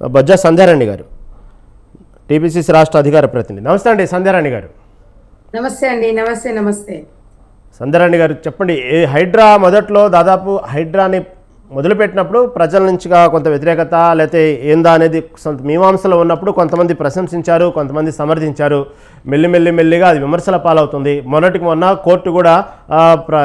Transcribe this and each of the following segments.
బొజ్జా సంధ్యారాణి గారు టీపీసీసీ రాష్ట్ర అధికార ప్రతినిధి. నమస్తే అండి సంధ్యారాణి గారు. నమస్తే అండి నమస్తే నమస్తే. సంధ్యారాణి గారు చెప్పండి ఏ హైడ్రా మొదట్లో దాదాపు హైడ్రాని మొదలుపెట్టినప్పుడు ప్రజల నుంచిగా కొంత వ్యతిరేకత లేకపోతే ఏందా అనేది మీమాంసలో ఉన్నప్పుడు కొంతమంది ప్రశంసించారు కొంతమంది సమర్థించారు. మెల్లిమెల్లి మెల్లిగా అది విమర్శల పాలవుతుంది. మొన్నటికి మొన్న కోర్టు కూడా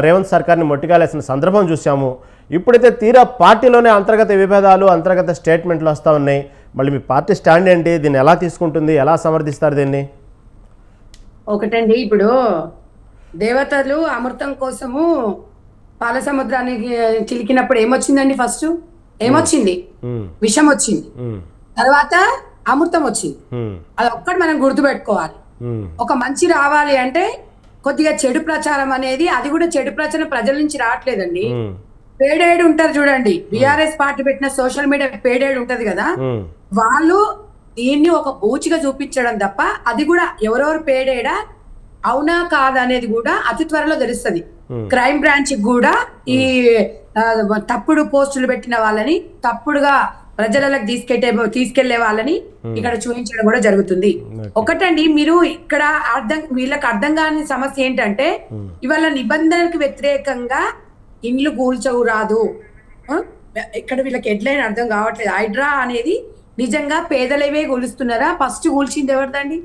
రేవంత్ సర్కార్ని మొట్టికాలేసిన సందర్భం చూసాము ఇప్పుడైతే తీరా పార్టీలోనే అంతర్గత విభేదాలు అంతర్గత స్టేట్మెంట్లు వస్తూ ఉన్నాయి. మళ్ళీ మీ పార్టీ స్టాండ్ ఏంటి? దీన్ని ఎలా తీసుకుంటుంది? ఎలా సమర్థిస్తారు దీన్ని? ఒకటండి ఇప్పుడు దేవతలు అమృతం కోసము పాల సముద్రానికి చిలికినప్పుడు ఏమొచ్చిందండి ఫస్ట్? ఏమొచ్చింది? విషం వచ్చింది తర్వాత అమృతం వచ్చింది అది ఒక్కటి మనం గుర్తుపెట్టుకోవాలి. ఒక మంచి రావాలి అంటే కొద్దిగా చెడు ప్రచారం అనేది అది కూడా చెడు ప్రచారం ప్రజల నుంచి రావట్లేదండి. పేడేడు ఉంటారు చూడండి. బీఆర్ఎస్ పార్టీ పెట్టిన సోషల్ మీడియా పేడేడు ఉంటది కదా. వాళ్ళు దీన్ని ఒక బూచిగా చూపించడం తప్ప అది కూడా ఎవరెవరు పేడేడా? అవునా కాదా అనేది కూడా అతి త్వరలో తెలుస్తుంది. క్రైమ్ బ్రాంచ్ కూడా ఈ తప్పుడు పోస్టులు పెట్టిన వాళ్ళని తప్పుడుగా ప్రజలకు తీసుకెట్టే తీసుకెళ్ళే వాళ్ళని ఇక్కడ చూపించడం కూడా జరుగుతుంది. ఒకటండి మీరు ఇక్కడ అర్థం వీళ్ళకి అర్థం కాని సమస్య ఏంటంటే ఇవాళ నిబంధనలకు వ్యతిరేకంగా ఇండ్లు కూల్చవు రాదు. ఆ? ఇక్కడ వీళ్ళకి హెడ్లైన్ అర్థం కావట్లేదు. హైడ్రా అనేది నిజంగా పేదలవే కూలుస్తున్నారా? ఫస్ట్ కూల్చింది ఎవరిదండి?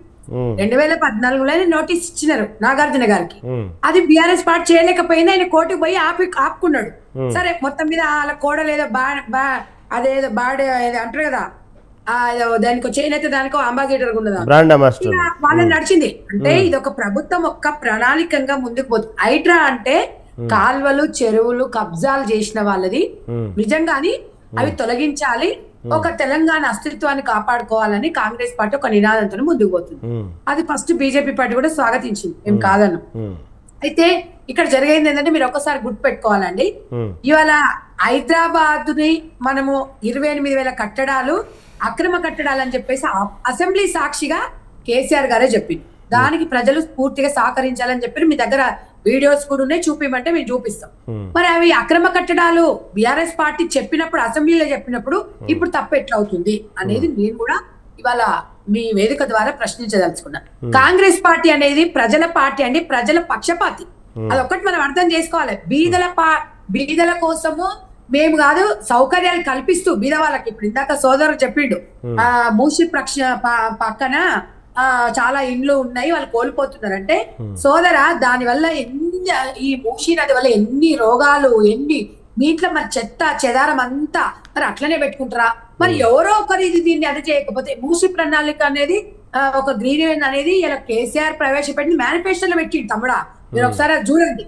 రెండు వేల పద్నాలుగులోనే నోటీస్ ఇచ్చినారు నాగార్జున గారికి. అది బీఆర్ఎస్ పార్టీ చేయలేకపోయింది ఆయన కోర్టుకు పోయి ఆపి ఆపుకున్నాడు. సరే మొత్తం మీద వాళ్ళ కోడలు ఏదో బా బా అదేదో బాడే అంటారు కదా దానికో చేనేత దానికో అంబాసిడర్ ఉన్నదా వాళ్ళని నడిచింది. అంటే ఇది ఒక ప్రభుత్వం ఒక్క ప్రణాళికంగా ముందుకు పోతుంది హైడ్రా అంటే కాల్వలు చెరువులు కబ్జాలు చేసిన వాళ్ళది. నిజంగాని అవి తొలగించాలి. ఒక తెలంగాణ అస్తిత్వాన్ని కాపాడుకోవాలని కాంగ్రెస్ పార్టీ ఒక నినాదంతో ముందుకు పోతుంది. అది ఫస్ట్ బీజేపీ పార్టీ కూడా స్వాగతించింది మేము కాదన్ను. ఉమ్, అయితే ఇక్కడ జరిగేది ఏంటంటే మీరు ఒక్కసారి గుర్తుపెట్టుకోవాలండి. ఇవాళ హైదరాబాద్ని మనము ఇరవై ఎనిమిది వేల కట్టడాలు అక్రమ కట్టడాలు అని చెప్పేసి అసెంబ్లీ సాక్షిగా కేసీఆర్ గారే చెప్పింది దానికి ప్రజలు పూర్తిగా సహకరించాలని చెప్పి మీ దగ్గర వీడియోస్ కూడా ఉన్నాయి చూపిమంటే మేము చూపిస్తాం. మరి అవి అక్రమ కట్టడాలు బిఆర్ఎస్ పార్టీ చెప్పినప్పుడు అసెంబ్లీలో చెప్పినప్పుడు ఇప్పుడు తప్పు ఎట్లా అవుతుంది అనేది నేను కూడా ఇవాళ మీ వేదిక ద్వారా ప్రశ్నించదలుచుకున్నా. కాంగ్రెస్ పార్టీ అనేది ప్రజల పార్టీ అండి ప్రజల పక్షపాతి. అదొక్కటి మనం అర్థం చేసుకోవాలి. బీదల పా బీదల కోసము మేము కాదు సౌకర్యాలు కల్పిస్తూ బీద వాళ్ళకి ఇప్పుడు ఇందాక సోదరుడు చెప్పిండు. ఆ మూసి ప్రక్ష పక్కన చాలా ఇండ్లు ఉన్నాయి వాళ్ళు కోల్పోతున్నారు. అంటే సోదర దాని వల్ల ఎన్ని ఈ మూసీ నది వల్ల ఎన్ని రోగాలు ఎన్ని మీ ఇంట్లో మరి చెత్త చెదారం అంతా మరి అట్లనే పెట్టుకుంటారా? మరి ఎవరో ఒకరు ఇది దీన్ని అది చేయకపోతే మూసి ప్రణాళిక అనేది ఒక గ్రీన్ అనేది ఇలా కేసీఆర్ ప్రవేశపెట్టి మేనిఫెస్టోలో పెట్టిండు తమ్ముడా. మీరు ఒకసారి అది చూడండి.